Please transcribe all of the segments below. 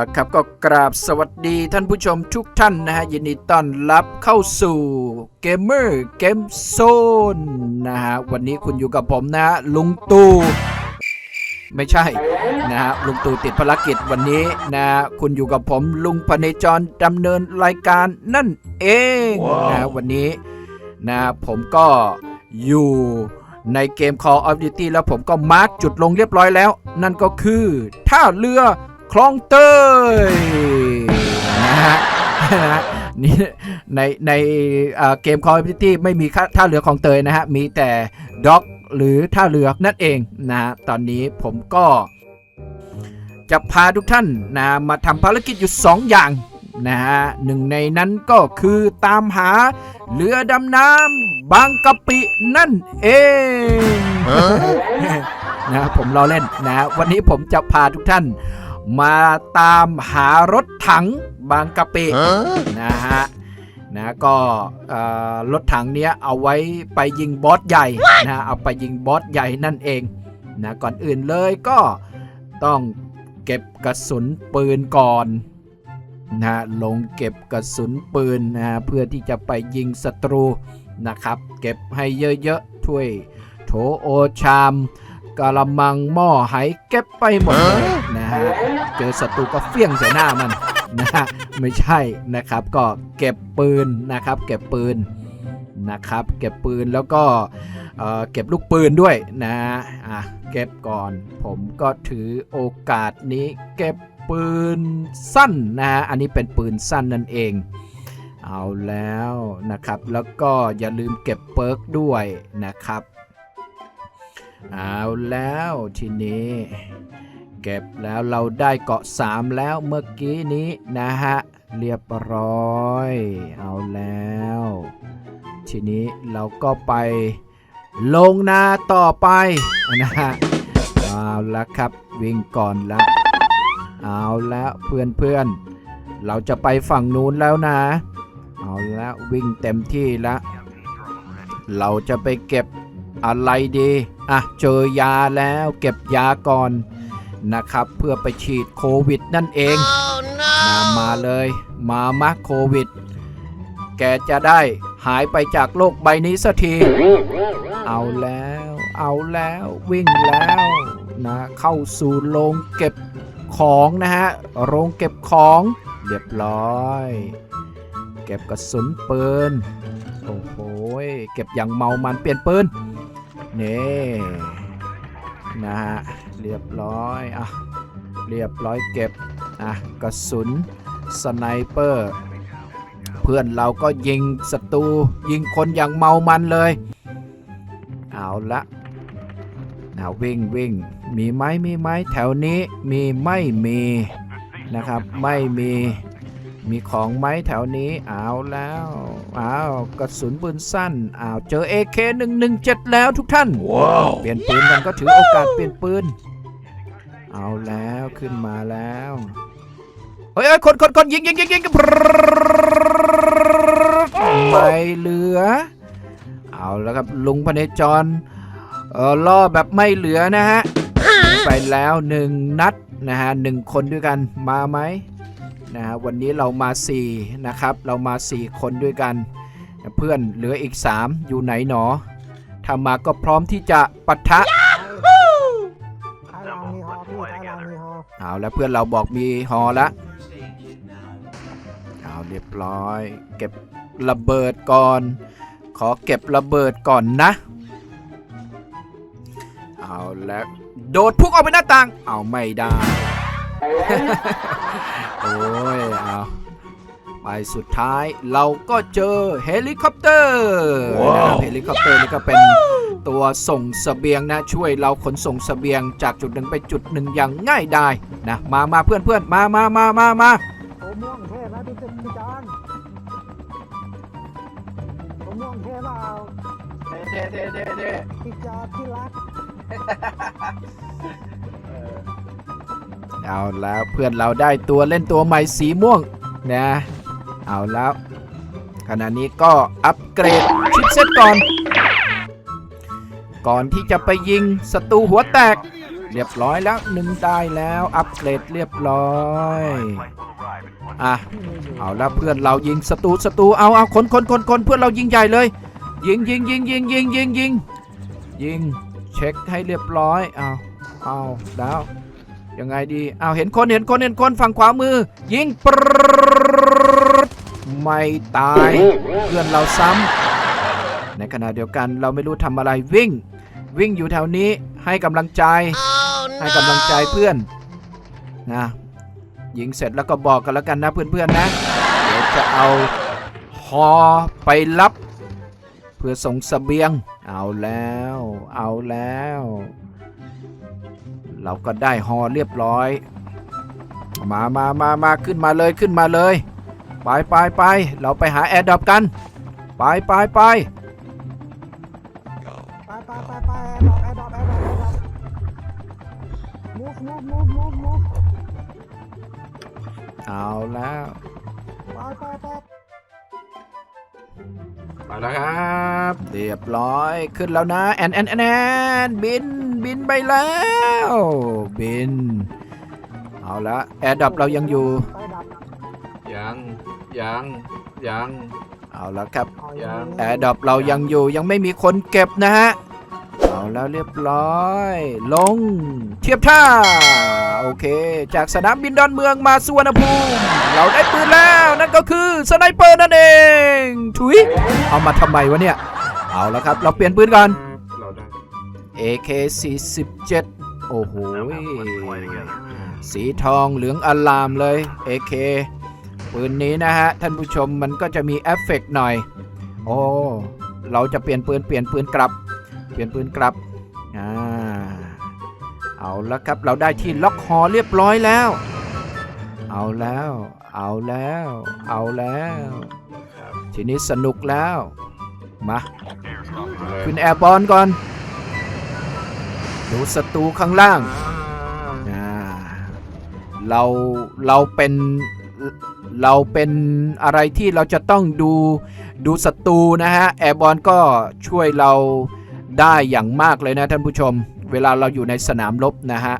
ละครับก็กราบสวัสดีท่านผู้ชมทุกท่านนะฮะยินดีต้อนรับเข้าสู่เกมเมอร์เกมโซนนะฮะวันนี้คุณอยู่กับผมนะฮะลุงตู่ไม่ใช่นะฮะลุงตู่ติดภารกิจวันนี้นะฮะคุณอยู่กับผมลุงพเนจรดำเนินรายการนั่นเองนะฮะวันนี้นะผมก็อยู่ในเกม Call of Duty แล้วผมก็มาร์กจุดลงเรียบร้อยแล้ว นั่นก็คือท่าเรือ คลองเตยนะฮะนี่ในในเอ่อเกม Call of Duty ไม่มีท่าเรือคลองเตยนะฮะ มีแต่ด็อกหรือท่าเรือนั่นเองนะฮะตอนนี้ผมก็จะพาทุกท่านนะมาทำภารกิจอยู่ 2 อย่างนะฮะหนึ่งในนั้นก็คือตามหาเรือดำน้ำบางกะปินั่นเองนะผมล้อเล่นนะวันนี้ผมจะพาทุกท่าน มาตามหารถถังบางกะปินะฮะนะก็เอ่อรถถังเนี้ยเอาไว้ไปยิงบอสใหญ่นะเอาไปยิงบอสใหญ่นั่นเองนะก่อนอื่นเลยก็ต้องเก็บกระสุนปืนก่อนนะลงเก็บกระสุนปืนนะเพื่อที่จะไปยิงศัตรูนะครับ เก็บให้เยอะๆถ้วยโถโอชามกะละมังหม้อไหเก็บไปหมดเลยนะ ฮะเจอศัตรูก็เฟี้ยงใส่หน้ามันนะฮะไม่ใช่นะครับก็เก็บปืนนะครับ เก็บปืนนะครับ เก็บปืนแล้วก็เก็บลูกปืนด้วยนะอะเก็บก่อน ผมก็ถือโอกาสนี้เก็บปืนสั้นนะฮะอันนี้เป็นปืนสั้นนั่นเอง เอาแล้วนะครับ แล้วก็อย่าลืมเก็บเปิร์กด้วยนะครับ เอาแล้วทีนี้ เก็บแล้วเราได้เกาะ 3 แล้วเมื่อกี้นี้นะฮะ เรียบร้อย เอาแล้ว ทีนี้เราก็ไปลงนาต่อไปนะฮะเอาละครับวิ่งก่อนละเอาแล้วเพื่อนเพื่อนเราจะไปฝั่งนู้นแล้วนะ เอาแล้ววิ่งเต็มที่ล้วเราจะไปเก็บอะไรดี อะ เจอยาแล้วเก็บยาก่อน นะครับ เพื่อไปฉีดโควิดนั่นเองมามาเลย มามาโควิด แกจะได้หายไปจากโลกใบนี้สักที เอาแล้ว เอาแล้ววิ่งแล้วนะเข้าสู่โรงเก็บของนะฮะ โรงเก็บของเรียบร้อย เก็บกระสุนปืน โอ้โหยเก็บอย่างเมามันเปลี่ยนปืนนี่นะฮะ เรียบร้อยอะเรียบร้อยเก็บอะกระสุนสไนเปอร์เพื่อนเราก็ยิงศัตรูยิงคนอย่างเมามันเลย เอาละเอาวิ่งวิ่งมีไหมมีไหมแถวนี้มีไม่มีนะครับไม่มีมีของไหมแถวนี้เอาแล้วอ้าวกระสุนปืนสั้นอ้าวเจอ AK 117 แล้วทุกท่านเปลี่ยนปืนกันก็ถือโอกาสเปลี่ยนปืน เอาแล้วขึ้นมาแล้วเฮ้ยเฮ้ยคนคนคนยิงยิงยิงยิงไม่เหลือ เอาแล้วครับลุงพเนจรเออล่อแบบไม่เหลือนะฮะ ไปแล้วหนึ่งนัดนะฮะหนึ่งคนด้วยกันมาไหมนะฮะวันนี้เรามา4นะครับ เรามา 4 คนด้วยกัน เพื่อนเหลืออีก 3 อยู่ไหนหนอถ้ามาก็พร้อมที่จะปะทะ เอาแล้วเพื่อนเราบอกมีฮอละเอาเรียบร้อย เก็บระเบิดก่อน ขอเก็บระเบิดก่อนนะ เอาแล้วโดดพุ่งออกไปหน้าต่าง เอาไม่ได้ โอ้ยเอาไปสุดท้ายเราก็เจอเฮลิคอปเตอร์นะครับเฮลิคอปเตอร์นี่ก็เป็น ตัวส่งเสบียงนะช่วยเราขนส่งเสบียงจากจุดหนึ่งไปจุดหนึ่งอย่างง่ายได้นะมามาเพื่อนเพื่อนมามามามามาม่วงเท่ไหมพี่ติ๊กพี่จอนโอม่วงเท่เปล่าเด้เด้เด้เด้พี่จอนที่รักเอาแล้วเพื่อนเราได้ตัวเล่นตัวใหม่สีม่วงนะเอาแล้วขณะนี้ก็อัปเกรดชิปเซตก่อน ก่อนที่จะไปยิงศัตรูหัวแตก เรียบร้อยแล้วหนึ่งได้แล้วอัปเกรดเรียบร้อยอะเอาล้วเพื่อนเรายิงศัตรูศัตรูเอาเอาคนคนคนคนเพื่อนเรายิงใหญ่เลย ยิงยิงยิงยิงยิงยิงยิงยิงเช็คให้เรียบร้อยเอาเอาแล้วยังไงดีเอาเห็นคนเห็นคนเห็นคนฝั่งขวามือ ยิงปรไม่ตายเพื่อนเราซ้ำ ขณะเดียวกัน เราไม่รู้ทำอะไรวิ่ง วิ่งอยู่แถวนี้ให้กำลังใจให้กำลังใจเพื่อนนะยิงเสร็จแล้วก็บอกกันแล้วกันนะเพื่อนๆนะเดี๋ยวจะเอาฮอไปรับ เพื่อส่งเสบียง เอาแล้ว เอาแล้ว เราก็ได้ฮอเรียบร้อย มามามามาขึ้นมาเลยขึ้นมาเลย ไปไปไปเราไปหาแอร์ดรอปกัน ไปไปไป ไปไปไปไปแอร์ดรอปแอร์ดรอปแอร์ดรอปแอร์ดรอป move move move move move เอาแล้ว ไปไปไปมาแล้วครับเรียบร้อยขึ้นแล้วนะแอนแอนแอนแอนบินบินไปแล้ว บิน เอาละแอร์ดับเรายังอยู่ ไปดับยังยังยัง เอาละครับ เอายัยังงแอร์ดับเรายังอยู่ยังไม่มีคนเก็บนะฮะ แล้วเรียบร้อย ลง เทียบท่า โอเค จากสนามบินดอนเมืองมาสุวรรณภูมิ เราได้ปืนแล้วนั่นก็คือสไนเปอร์นั่นเองถุยเอามาทำไมวะเนี่ย เอาแล้วครับ เราเปลี่ยนปืนก่อน AK 47โอ้โหสีทองเหลืองอลามเลย AK ปืนนี้นะฮะ ท่านผู้ชมมันก็จะมีเอฟเฟกต์หน่อย โอ้ เราจะเปลี่ยนปืนเปลี่ยนปืนกลับ ลี่ยนปืนกลับอ่าเอาละครับเราได้ที่ล็อกฮอเรียบร้อยแล้ว เอาแล้ว เอาแล้ว เอาแล้ว ทีนี้สนุกแล้ว มาขึ้นแอร์บอลก่อน ดูศัตรูข้างล่างอ่าเราเราเป็นเราเป็นอะไรที่เราจะต้องดูดูศัตรูนะฮะ แอร์บอลก็ช่วยเรา ได้อย่างมากเลยนะท่านผู้ชม เวลาเราอยู่ในสนามรบนะฮะ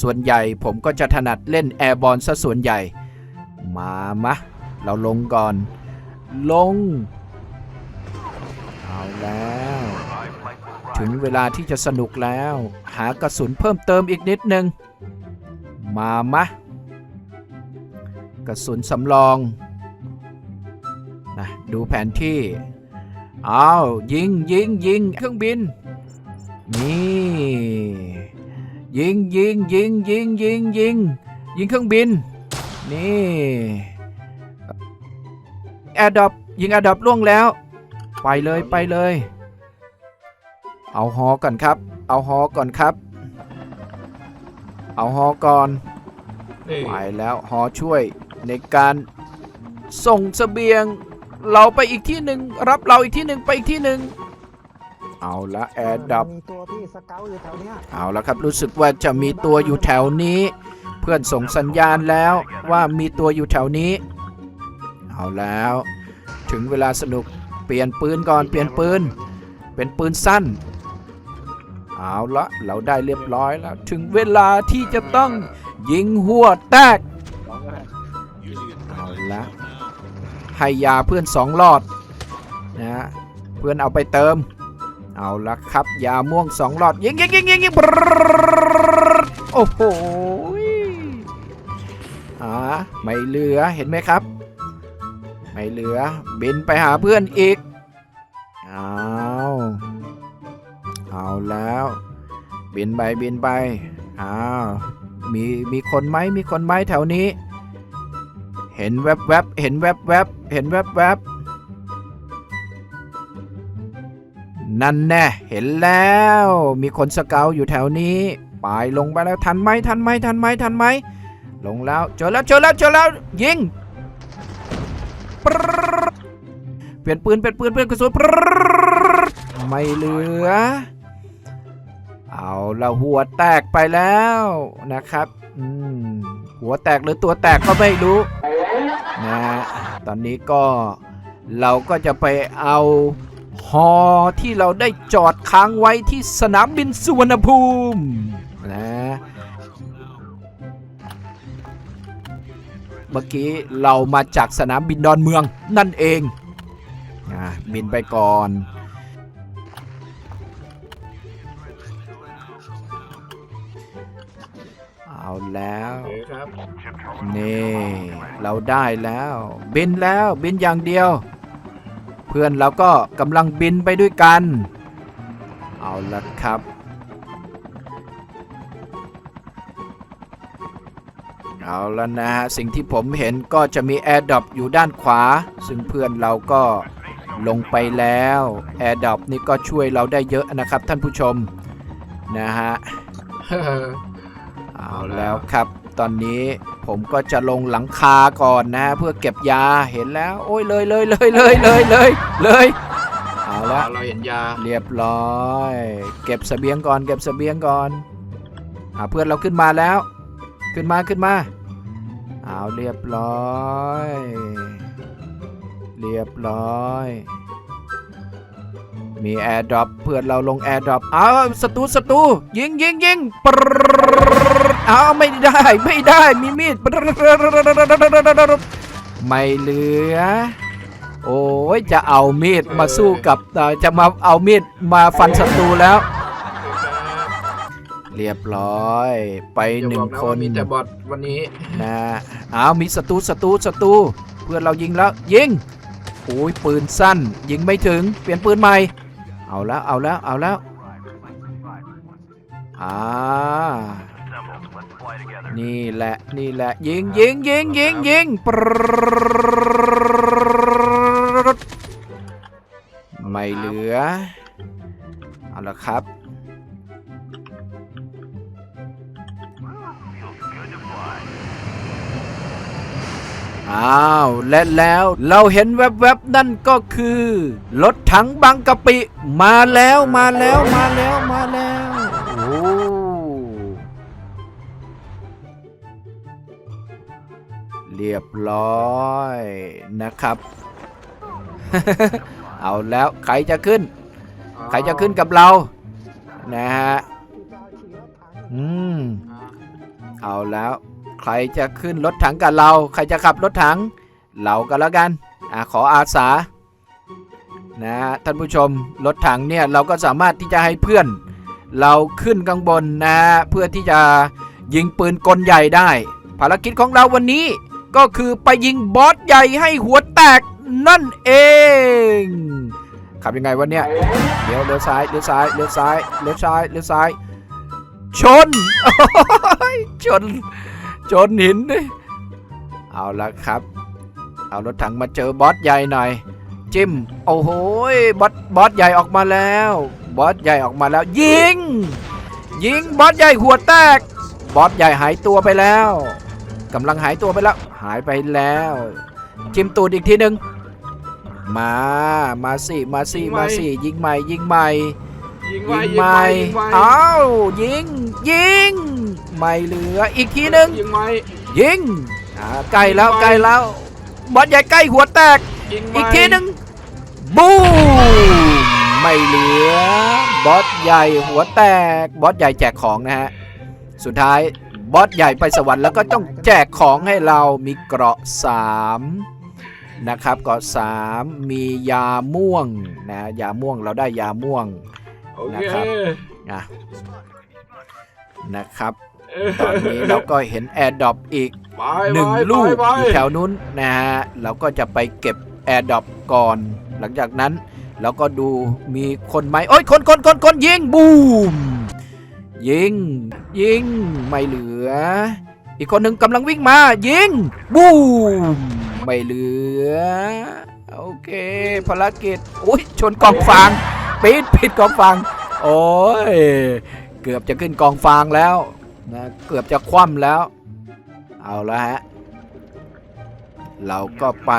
ส่วนใหญ่ผมก็จะถนัดเล่นแอร์บอลซะส่วนใหญ่ มามะ เราลงก่อน ลง เอาแล้ว ถึงเวลาที่จะสนุกแล้ว หากระสุนเพิ่มเติมอีกนิดนึง มามะ กระสุนสำรองนะดูแผนที่ อ้าวยิงยิงยิงเครื่องบิน นี่ยิงยิงยิงยิงยิงยิงยิงเครื่องบิน นี่แอร์ดับยิงแอร์ดับล่วงแล้ว ไปเลยไปเลย เอาฮอก่อนครับ เอาฮอก่อนครับ เอาฮอก่อนไปแล้วฮอช่วยในการส่งเสบียง เราไปอีกที่หนึ่งรับเราอีกที่หนึ่งไปอีกที่หนึ่งเอาละแอร์ดับมีตัวพี่สเกลอยู่แถวเนี้ยเอาละครับรู้สึกว่าจะมีตัวอยู่แถวนี้ เพื่อนส่งสัญญาณแล้วว่ามีตัวอยู่แถวนี้ เอาแล้ว ถึงเวลาสนุกเปลี่ยนปืนก่อนเปลี่ยนปืน เป็นปืนสั้น เอาละเราได้เรียบร้อยแล้ว ถึงเวลาที่จะต้องยิงหัวแตกเอาละ ให้ยาเพื่อนสองหลอดนะฮะเพื่อนเอาไปเติม เอาละครับยาม่วงสองหลอดยิงยิงยิงยิงยิงโอ้โหอ่าไม่เหลือเห็นไหมครับ ไม่เหลือบินไปหาเพื่อนอีกเอาเอาแล้วบินไปบินไปอ้าวมีมีคนไหมมีคนไหมแถวนี้ เห็นแวบแวบเห็นแวบแวบ เห็นแวบแวบๆ นั่นแน่ เห็นแล้ว มีคนสเกาอยู่แถวนี้ปายลงไปแล้วทันไหมทันไหมทันไหมทันไหมลงแล้วเจอแล้วเจอแล้วเจอแล้วยิงเปลี่ยนปืนเปลี่ยนปืนเปลี่ยนกระสุนไม่เหลือ เอาละหัวแตกไปแล้วนะครับอืมหัวแตกหรือตัวแตกก็ไม่รู้ นะตอนนี้ก็เราก็จะไปเอาฮอที่เราได้จอดค้างไว้ที่สนามบินสุวรรณภูมินะเมื่อกี้เรามาจากสนามบินดอนเมืองนั่นเองนะบินไปก่อน เอาแล้วโอเคครับนี่ เราได้แล้ว บินแล้วบินอย่างเดียว เพื่อนเราก็กำลังบินไปด้วยกัน เอาละครับ เอาแล้วนะฮะสิ่งที่ผมเห็นก็จะมีแอร์ดรอปอยู่ด้านขวา ซึ่งเพื่อนเราก็ลงไปแล้วแอร์ดรอปนี่ก็ช่วยเราได้เยอะนะครับท่านผู้ชมนะฮะ เอาแล้วครับ ตอนนี้ผมก็จะลงหลังคาก่อนนะ เพื่อเก็บยาเห็นแล้ว โอ้ยเลยเลยเลยเลยเลยเลยเลยเอาละเราเห็นยาเรียบร้อย เก็บเสบียงก่อน เก็บเสบียงก่อนอ่าเพื่อนเราขึ้นมาแล้ว ขึ้นมาขึ้นมาเอาเรียบร้อย เรียบร้อยมีแอร์ดรอปเพื่อนเราลงแอร์ดรอปเอาศัตรูศัตรูยิงยิงยิงปรดเอาไม่ได้ไม่ได้มีมีดปรดไม่เหลือ โอ้ยจะเอามีดมาสู้กับเอ่อจะมาเอามีดมาฟันศัตรูแล้ว เรียบร้อย ไปอย่าหนึ่บงอกนะคว่านมีแต่บอทวันนี้นะเอามีศัตรูศัตรูศัตรูเพื่อนเรายิงแล้วยิงโอ้ยปืนสั้น ยิงไม่ถึงเปลี่ยนปืนใหม่ เอาแล้วเอาแล้วเอาแล้วอ่า นี่แหละนี่แหละยิงยิงยิงยิงยิงไม่เหลือเอาละครับอ้าวและแล้วเราเห็นแวบๆนั่นก็คือรถถังบางกะปิ มาแล้วมาแล้วมาแล้ว รียบร้อยนะครับ เอาแล้วใครจะขึ้น ใครจะขึ้นกับเรา นะฮะ อืม เอาแล้ว ใครจะขึ้นรถถังกับเรา ใครจะขับรถถัง เราก็แล้วกัน อะขออาสา นะท่านผู้ชม รถถังเนี่ยเราก็สามารถที่จะให้เพื่อน เราขึ้นข้างบนนะ เพื่อที่จะยิงปืนกลใหญ่ได้ ภารกิจของเราวันนี้ ก็คือไปยิงบอสใหญ่ให้หัวแตกนั่นเองขับยังไงวะเนี่ยเลี้ยวเลี้ยวซ้ายเลี้ยวซ้ายเลี้ยวซ้ายเลี้ยวซ้ายเลี้ยวซ้าย ชนชน ชนหินดิเอาละครับ เอารถถังมาเจอบอสใหญ่หน่อยจิ้มโอ้โหบอสบอสใหญ่ออกมาแล้ว บอสใหญ่ออกมาแล้ว ยิง ยิงบอสใหญ่หัวแตก บอสใหญ่หายตัวไปแล้ว กำลังหายตัวไปแล้ว หายไปแล้ว จิ้มตูดอีกทีหนึ่งมา มาสิ มาสิ มาสิ ยิงใหม่ ยิงใหม่ ยิงยิไว้งยิงใหม่ไว้ยิงไว้อ้าวยิง ยิง ไม่เหลือ อีกทีหนึ่งยิงไว้ยิงอ่าใกล้แล้วยิงไว้ใกล้แล้ว บอสใหญ่ใกล้หัวแตกยิงไว้อีกทีหนึ่งบูมไม่เหลือ บอสใหญ่หัวแตก บอสใหญ่แจกของนะฮะ สุดท้าย บอสใหญ่ไปสวรรค์แล้วก็ต้องแจกของให้เรามีเกราะสามนะครับเกราะสามมียาม่วงนะยาม่วงเราได้ยาม่วงโอเคนะครับอะนะครับเออตอนนี้เราก็เห็นแอร์ดรอปอีกไปหนึ่งไปลูกไปอยู่แถวนู้นนะฮะเราก็จะไปเก็บแอร์ดรอปก่อน หลังจากนั้นเราก็ดูมีคนไหมโอ้ยคนคนคนคนยิงบูม ยิง ยิง ไม่เหลือ อีกคนหนึ่งกำลังวิ่งมา ยิง บูม ไม่เหลือ โอเคภารกิจอุ้ยชนกองฟางปิดปิดกองฟาง โอ้ย เกือบจะขึ้นกองฟางแล้วนะเกือบจะคว่ำแล้ว เอาละฮะ เราก็ไป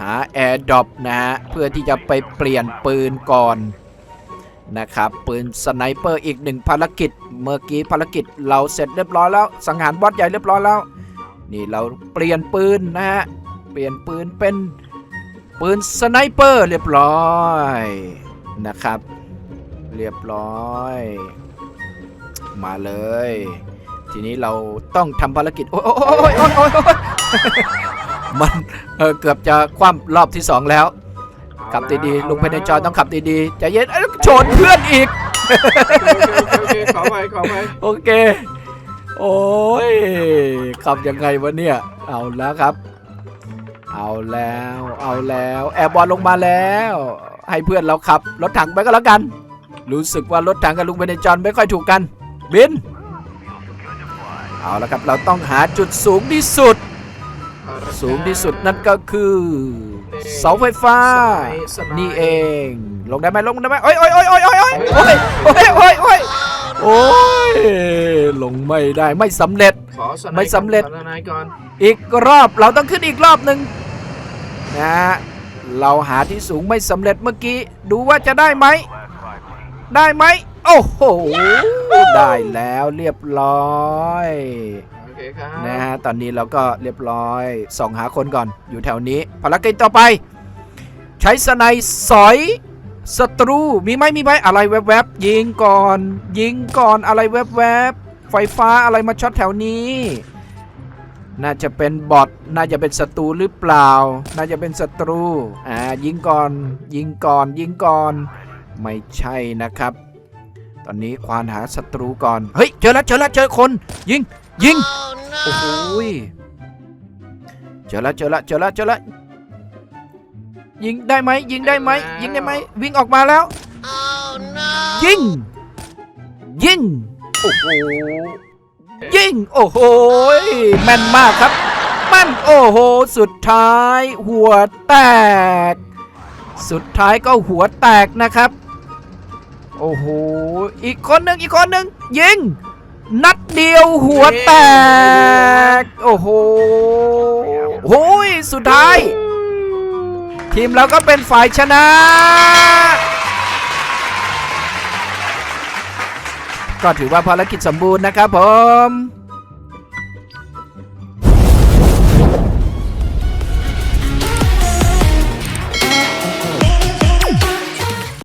หาแอร์ดรอปนะฮะ เพื่อที่จะไปเปลี่ยนปืนก่อน นะครับปืนสไนเปอร์อีกหนึ่งภารกิจ เมื่อกี้ภารกิจเราเสร็จเรียบร้อยแล้ว สังหารบอสใหญ่เรียบร้อยแล้ว นี่เราเปลี่ยนปืนนะฮะ เปลี่ยนปืนเป็นปืนสไนเปอร์เรียบร้อยนะครับ เรียบร้อย มาเลย ทีนี้เราต้องทำภารกิจ โอ้ยโอ้ยโอ้ยโอ้ยโอ้ยมันเออเกือบจะคว่ำรอบที่สองแล้ว ขับดีๆลุงเพนจอยต้องขับดีๆใจเย็นเอ้ยชนเพื่อนอีกโอเคโอเคขอไปขอไปโอเค โอ้ยขับยังไงวะเนี่ย เอาแล้วครับ เอาแล้ว เอาแล้ว แอร์บอลลงมาแล้ว ให้เพื่อนเราขับรถถังไปก็แล้วกัน รู้สึกว่ารถถังกับลุงเบเนจอนไม่ค่อยถูกกัน บิน เอาละครับเราต้องหาจุดสูงที่สุด สูงที่สุดนั่นก็คือ เสาไฟฟ้า นี่เอง ลงได้ไหมลงได้ไหมโอ้ยโอ้ยโอ้ยโอ้ยโอ้ยโอ้ยโอ้ยโอ้ยโอ้ยโอ้ยโอ้ยลงไม่ได้ไม่สำเร็จขอสไนด์ไม่สำเร็จขอสไนด์ก่อนอีกรอบเราต้องขึ้นอีกรอบหนึ่งนะฮะเราหาที่สูงไม่สำเร็จเมื่อกี้ ดูว่าจะได้ไหม ได้ไหม โอ้โห ได้แล้วเรียบร้อยโอเคครับ นะฮะ ตอนนี้เราก็เรียบร้อยส่องหาคนก่อน อยู่แถวนี้ ภารกิจต่อไป ใช้สไนด์สอยศัตรู มีไหมมีไหมอะไรแวบๆ ยิงก่อน ยิงก่อน อะไรแวบๆ ไฟฟ้าอะไรมาช็อตแถวนี้ น่าจะเป็นบอท น่าจะเป็นศัตรูหรือเปล่า น่าจะเป็นศัตรู อ่า ยิงก่อน ยิงก่อน ยิงก่อน ไม่ใช่นะครับ ตอนนี้ควานหาศัตรูก่อน เฮ้ย เจอแล้ว เจอแล้ว เจอคน ยิง ยิง โอ้โหยเจอแล้วเจอแล้วเจอแล้วเจอแล้วยิงได้ไหมยิงได้ไหมยิงได้ไหมวิ่งออกมาแล้ว ยิง ยิง โอ้โห ยิง โอ้โหยแม่นมากครับแม่นโอ้โห สุดท้าย หัวแตก สุดท้ายก็หัวแตกนะครับ โอ้โห อีกคนหนึ่งอีกคนหนึ่งยิง นัดเดียวหัวแตก โอ้โหโอ้ยสุดท้าย ทีมเราก็เป็นฝ่ายชนะ ก็ถือว่าภารกิจสมบูรณ์นะครับผม